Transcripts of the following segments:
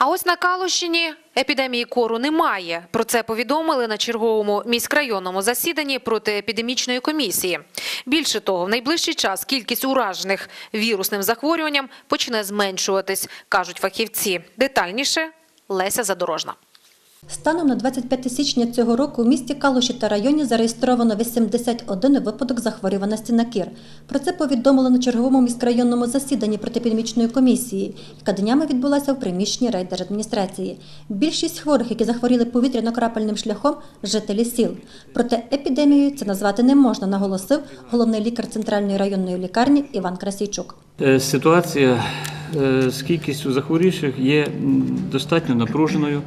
А ось на Калущині епідемії кору немає. Про це повідомили на черговому міськрайонному засіданні протиепідемічної комісії. Більше того, в найближчий час кількість уражених вірусним захворюванням почне зменшуватись, кажуть фахівці. Детальніше Леся Задорожна. Станом на 25 січня цього року у місті Калуші та районі зареєстровано 81 випадок захворюваності на кір. Про це повідомили на черговому міськрайонному засіданні протиепідемічної комісії, яка днями відбулася в приміщенні райдержадміністрації. Більшість хворих, які захворіли повітряно-крапельним шляхом, жителі сіл. Проте епідемією це назвати не можна, наголосив головний лікар центральної районної лікарні Іван Красійчук. Е, Ситуація з кількістю захворівших є достатньо напруженою,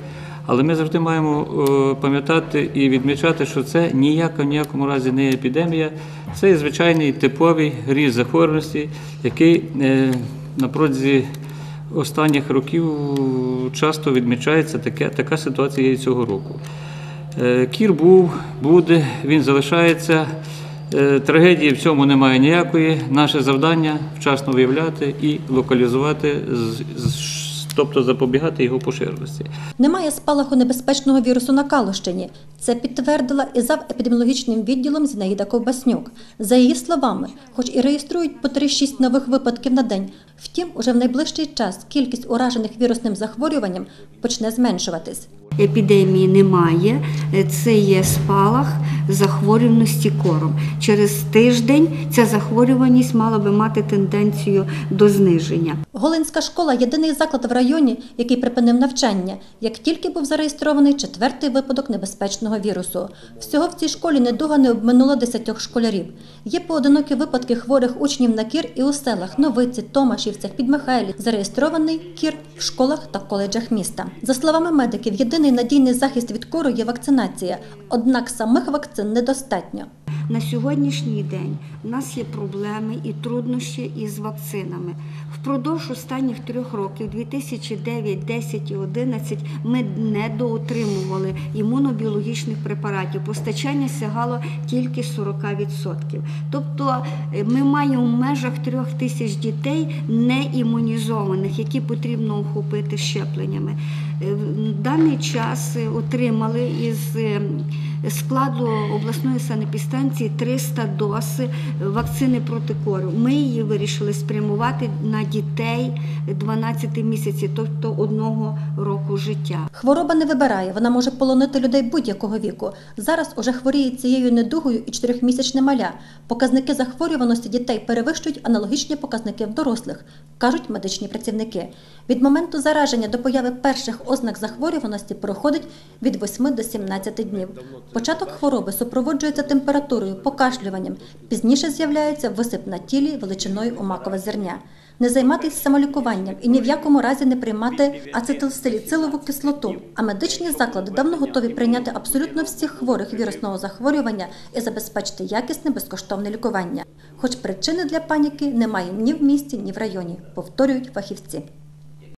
але ми завжди маємо е, пам'ятати і відмічати, що це ніяка в ніякому разі не епідемія, це звичайний типовий ріст захворюваності, який е, на протязі останніх років часто відмічається. Таке, така ситуація і цього року. Е, Кір був, буде, він залишається. Е, Трагедії в цьому немає ніякої. Наше завдання вчасно виявляти і локалізувати, тобто запобігати його поширеності. Немає спалаху небезпечного вірусу на Калущині. Це підтвердила і зав епідеміологічним відділом Зінаїда Ковбаснюк. За її словами, хоч і реєструють по 3-6 нових випадків на день, втім, уже в найближчий час кількість уражених вірусним захворюванням почне зменшуватись. Епідемії немає, це є спалах захворюваності кором. Через тиждень ця захворюваність мала би мати тенденцію до зниження. Голинська школа єдиний заклад в районі, який припинив навчання, як тільки був зареєстрований четвертий випадок небезпечного вірусу. Всього в цій школі недуга не обминула десятьох школярів. Є поодинокі випадки хворих учнів на кір і у селах Новиці, Томашівцях, Підмихайлі. Зареєстрований кір в школах та коледжах міста. За словами медиків, єдиний надійний захист від кору є вакцинація. Однак самих вакцин недостатньо. На сьогоднішній день у нас є проблеми і труднощі із вакцинами. Впродовж останніх трьох років, 2009, 10 і 11, ми не доотримували імунобіологічних препаратів. Постачання сягало тільки 40%. Тобто е, ми маємо в межах трьох тисяч дітей не імунізованих, які потрібно охопити щепленнями. Е, в Даний час е, отримали із складу обласної санепідстанції 300 доз вакцини проти кору. Ми її вирішили спрямувати на дітей 12 місяців, тобто одного року життя. Хвороба не вибирає, вона може полонити людей будь-якого віку. Зараз уже хворіє цією недугою і чотирьохмісячне маля. Показники захворюваності дітей перевищують аналогічні показники в дорослих, кажуть медичні працівники. Від моменту зараження до появи перших ознак захворюваності проходить від 8 до 17 днів. Початок хвороби супроводжується температурою, покашлюванням. Пізніше з'являється висип на тілі величиною у макове зерня. Не займатися самолікуванням і ні в якому разі не приймати ацетилсаліцилову кислоту. А медичні заклади давно готові прийняти абсолютно всіх хворих вірусного захворювання і забезпечити якісне безкоштовне лікування. Хоч причини для паніки немає ні в місті, ні в районі, повторюють фахівці.